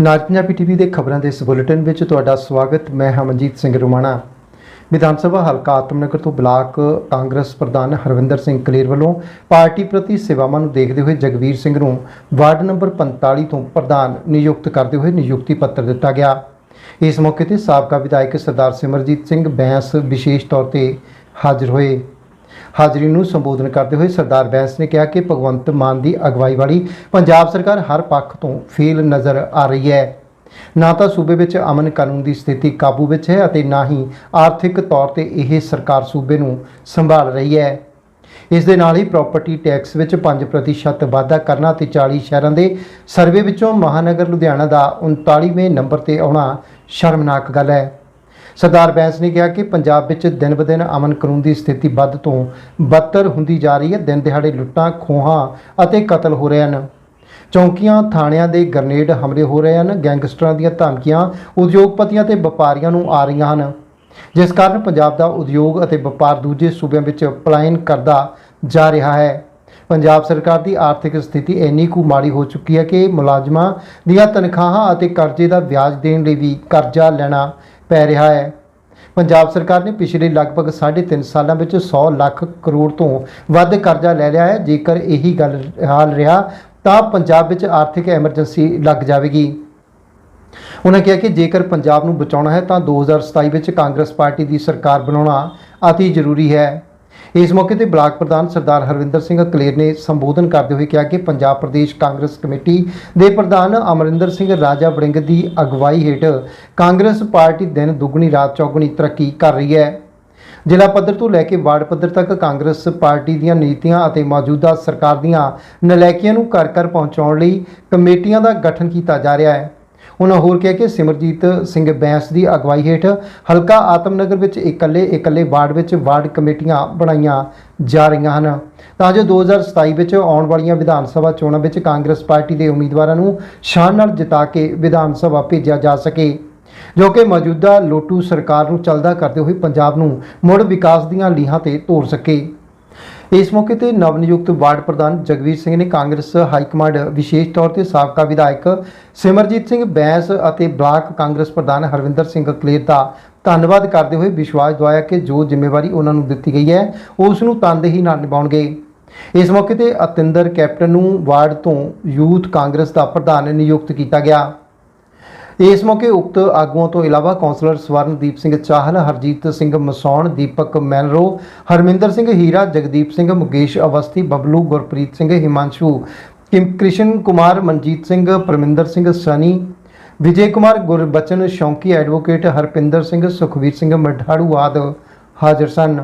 ਨਾਜ Punjabi TV ਦੇ ਖਬਰਾਂ ਦੇ ਇਸ ਬੁਲੇਟਿਨ ਵਿੱਚ ਤੁਹਾਡਾ ਸਵਾਗਤ। ਮੈਂ ਹਾਂ ਸਿੰਘ ਰੁਮਾਣਾ। ਵਿਧਾਨ ਸਭਾ ਹਲਕਾ ਆਤਮਨਗਰ ਤੋਂ ਬਲਾਕ ਕਾਂਗਰਸ ਪ੍ਰਧਾਨ ਹਰਵਿੰਦਰ ਸਿੰਘ ਕਲੇਰ ਵੱਲੋਂ ਪਾਰਟੀ ਪ੍ਰਤੀ ਸੇਵਾਵਾਂ ਨੂੰ ਦੇਖਦੇ ਹੋਏ ਜਗਵੀਰ ਸਿੰਘ ਨੂੰ ਵਾਰਡ ਨੰਬਰ 45 ਤੋਂ ਪ੍ਰਧਾਨ ਨਿਯੁਕਤ ਕਰਦੇ ਹੋਏ ਨਿਯੁਕਤੀ ਪੱਤਰ ਦਿੱਤਾ ਗਿਆ। ਇਸ ਮੌਕੇ ਤੇ ਸਾਬਕਾ ਵਿਧਾਇਕ ਸਰਦਾਰ ਸਿਮਰਜੀਤ ਸਿੰਘ ਬੈਂਸ ਵਿਸ਼ੇਸ਼ ਤੌਰ ਤੇ ਹਾਜ਼ਰ ਹੋਏ। ਹਾਜ਼ਰੀ ਨੂੰ ਸੰਬੋਧਨ ਕਰਦੇ ਹੋਏ ਸਰਦਾਰ ਬੈਂਸ ਨੇ ਕਿਹਾ ਕਿ ਭਗਵੰਤ ਮਾਨ ਦੀ ਅਗਵਾਈ ਵਾਲੀ ਪੰਜਾਬ ਸਰਕਾਰ ਹਰ ਪੱਖ ਤੋਂ ਫੇਲ ਨਜ਼ਰ ਆ ਰਹੀ ਹੈ। ਨਾ ਤਾਂ ਸੂਬੇ ਵਿੱਚ ਅਮਨ ਕਾਨੂੰਨ ਦੀ ਸਥਿਤੀ ਕਾਬੂ ਵਿੱਚ ਹੈ ਅਤੇ ਨਾ ਹੀ ਆਰਥਿਕ ਤੌਰ ਤੇ ਇਹ ਸਰਕਾਰ ਸੂਬੇ ਨੂੰ ਸੰਭਾਲ ਰਹੀ ਹੈ। ਇਸ ਦੇ ਨਾਲ ਹੀ ਪ੍ਰਾਪਰਟੀ ਟੈਕਸ ਵਿੱਚ 5% ਵਾਧਾ ਕਰਨਾ ਤੇ 40 ਸ਼ਹਿਰਾਂ ਦੇ ਸਰਵੇ ਵਿੱਚੋਂ ਮਹਾਨਗਰ ਲੁਧਿਆਣਾ ਦਾ 39ਵੇਂ ਨੰਬਰ ਤੇ ਆਉਣਾ ਸ਼ਰਮਨਾਕ ਗੱਲ ਹੈ। ਸਰਦਾਰ ਬੈਂਸ ਨੇ ਕਿਹਾ ਕਿ ਪੰਜਾਬ ਵਿੱਚ ਦਿਨ-ਬਦਿਨ ਅਮਨ ਕਾਨੂੰਨ ਦੀ ਸਥਿਤੀ ਵੱਧ ਤੋਂ ਬਦਤਰ ਹੁੰਦੀ ਜਾ ਰਹੀ ਹੈ। ਦਿਨ ਦਿਹਾੜੇ ਲੁੱਟਾਂ, ਖੋਹਾਂ ਅਤੇ ਕਤਲ ਹੋ ਰਹੇ ਹਨ। ਚੌਂਕੀਆਂ, ਥਾਣਿਆਂ ਦੇ ਗ੍ਰਨੇਡ ਹਮਲੇ ਹੋ ਰਹੇ ਹਨ। ਗੈਂਗਸਟਰਾਂ ਦੀਆਂ ਧਮਕੀਆਂ ਉਦਯੋਗਪਤੀਆਂ ਤੇ ਵਪਾਰੀਆਂ ਨੂੰ ਆ ਰਹੀਆਂ ਹਨ। ਜਿਸ ਕਾਰਨ ਪੰਜਾਬ ਦਾ ਉਦਯੋਗ ਅਤੇ ਵਪਾਰ ਦੂਜੇ ਸੂਬਿਆਂ ਵਿੱਚ ਪਲਾਇਨ ਕਰਦਾ ਜਾ ਰਿਹਾ ਹੈ। ਪੰਜਾਬ ਸਰਕਾਰ ਦੀ ਆਰਥਿਕ ਸਥਿਤੀ ਇੰਨੀ ਕੁ ਮਾੜੀ ਹੋ ਚੁੱਕੀ ਹੈ ਕਿ ਮੁਲਾਜ਼ਮਾਂ ਦੀਆਂ ਤਨਖਾਹਾਂ ਅਤੇ ਕਰਜ਼ੇ ਦਾ ਵਿਆਜ ਦੇਣ ਲਈ ਵੀ ਕਰਜ਼ਾ ਲੈਣਾ ਪੈ ਰਿਹਾ ਹੈ। ਪੰਜਾਬ ਸਰਕਾਰ ਨੇ ਪਿਛਲੇ ਲਗਭਗ 3.5 ਸਾਲਾਂ ਵਿੱਚ 100 ਲੱਖ ਕਰੋੜ ਤੋਂ ਵੱਧ ਕਰਜ਼ਾ ਲੈ ਲਿਆ ਹੈ। ਜੇਕਰ ਇਹੀ ਗੱਲ ਹਾਲ ਰਿਹਾ, ਤਾਂ ਪੰਜਾਬ ਵਿੱਚ ਆਰਥਿਕ ਐਮਰਜੈਂਸੀ ਲੱਗ ਜਾਵੇਗੀ। ਉਹਨਾਂ ਕਿਹਾ ਕਿ ਜੇਕਰ ਪੰਜਾਬ ਨੂੰ ਬਚਾਉਣਾ ਹੈ, ਤਾਂ 2027 ਵਿੱਚ ਕਾਂਗਰਸ ਪਾਰਟੀ ਦੀ ਸਰਕਾਰ ਬਣਾਉਣਾ ਅਤੀ ਜ਼ਰੂਰੀ ਹੈ। ਇਸ ਮੌਕੇ ਤੇ ਬਲਾਕ ਪ੍ਰਧਾਨ ਸਰਦਾਰ ਹਰਵਿੰਦਰ ਸਿੰਘ ਕਲੇਰ ਨੇ ਸੰਬੋਧਨ ਕਰਦੇ ਹੋਏ ਕਿਹਾ ਕਿ ਪੰਜਾਬ ਪ੍ਰਦੇਸ਼ ਕਾਂਗਰਸ ਕਮੇਟੀ ਦੇ ਪ੍ਰਧਾਨ ਅਮਰਿੰਦਰ ਸਿੰਘ ਰਾਜਾ ਵੜਿੰਗ ਦੀ ਅਗਵਾਈ ਹੇਠ ਕਾਂਗਰਸ ਪਾਰਟੀ ਦਿਨ ਦੁੱਗਣੀ, ਰਾਤ ਚੌਗਣੀ ਤਰੱਕੀ ਕਰ ਰਹੀ ਹੈ। ਜ਼ਿਲ੍ਹਾ ਪੱਧਰ ਤੋਂ ਲੈ ਕੇ ਵਾਰਡ ਪੱਧਰ ਤੱਕ ਕਾਂਗਰਸ ਪਾਰਟੀ ਦੀਆਂ ਨੀਤੀਆਂ ਅਤੇ ਮੌਜੂਦਾ ਸਰਕਾਰ ਦੀਆਂ ਨਲਾਇਕੀਆਂ ਨੂੰ ਘਰ ਘਰ ਪਹੁੰਚਾਉਣ ਲਈ ਕਮੇਟੀਆਂ ਦਾ ਗਠਨ ਕੀਤਾ ਜਾ ਰਿਹਾ ਹੈ। ਉਹਨਾਂ ਹੋਰ ਕਿਹਾ ਕਿ ਸਿਮਰਜੀਤ ਸਿੰਘ ਬੈਂਸ ਦੀ ਅਗਵਾਈ ਹੇਠ ਹਲਕਾ ਆਤਮਨਗਰ ਵਿੱਚ ਇਕੱਲੇ ਇਕੱਲੇ ਵਾਰਡ ਵਿੱਚ ਵਾਰਡ ਕਮੇਟੀਆਂ ਬਣਾਈਆਂ ਜਾ ਰਹੀਆਂ ਹਨ। ਤਾਂ ਜੋ 2027 ਵਿੱਚ ਆਉਣ ਵਾਲੀਆਂ ਵਿਧਾਨ ਸਭਾ ਚੋਣਾਂ ਵਿੱਚ ਕਾਂਗਰਸ ਪਾਰਟੀ ਦੇ ਉਮੀਦਵਾਰਾਂ ਨੂੰ ਸ਼ਾਨ ਨਾਲ ਜਿਤਾ ਕੇ ਵਿਧਾਨ ਸਭਾ ਭੇਜਿਆ ਜਾ ਸਕੇ। ਜੋ ਕਿ ਮੌਜੂਦਾ ਲੋਟੂ ਸਰਕਾਰ ਨੂੰ ਚਲਦਾ ਕਰਦੇ ਹੋਏ ਪੰਜਾਬ ਨੂੰ ਮੁੜ ਵਿਕਾਸ ਦੀਆਂ ਲੀਹਾਂ ਤੇ ਤੋਰ ਸਕੇ। ਇਸ ਮੌਕੇ ਤੇ ਨਵ ਨਿਯੁਕਤ ਵਾਰਡ ਪ੍ਰਧਾਨ ਜਗਵੀਰ ਸਿੰਘ ਨੇ ਕਾਂਗਰਸ ਹਾਈ ਕਮਾਂਡ ਵਿਸ਼ੇਸ਼ ਤੌਰ ਤੇ ਸਾਬਕਾ ਵਿਧਾਇਕ ਸਿਮਰਜੀਤ ਸਿੰਘ ਬੈਂਸ ਅਤੇ ਬਲਾਕ ਕਾਂਗਰਸ ਪ੍ਰਧਾਨ ਹਰਵਿੰਦਰ ਸਿੰਘ ਕਲੇਰ ਦਾ ਧੰਨਵਾਦ ਕਰਦੇ ਹੋਏ ਵਿਸ਼ਵਾਸ ਦਿਵਾਇਆ ਕਿ ਜੋ ਜ਼ਿੰਮੇਵਾਰੀ ਉਹਨਾਂ ਨੂੰ ਦਿੱਤੀ ਗਈ ਹੈ, ਉਸ ਨੂੰ ਤਨਦੇਹੀ ਨਾਲ ਨਿਭਾਉਣਗੇ। ਇਸ ਮੌਕੇ ਤੇ ਅਤਿੰਦਰ ਕੈਪਟਨ ਨੂੰ ਵਾਰਡ ਤੋਂ ਯੂਥ ਕਾਂਗਰਸ ਦਾ ਪ੍ਰਧਾਨ ਨਿਯੁਕਤ ਕੀਤਾ ਗਿਆ। ਇਸ ਮੌਕੇ ਉਕਤ ਆਗੂਆਂ ਤੋਂ ਇਲਾਵਾ councillor Swarandeep Singh Chahal, Harjeet Singh Masaun, Deepak ਮੈਨਰੋ, Harminder Singh Heera, Jagdeep Singh Mukesh Awasthi, Bablu Gurpreet Singh, Himanshu Kim, Krishan Kumar, Manjeet Singh, Parminder Singh Sunny, Vijay Kumar, Gurbachan Shaunki advocate, Harpinder Singh, Sukhvir Singh Matharu ਆਦਿ ਹਾਜ਼ਰ ਸਨ।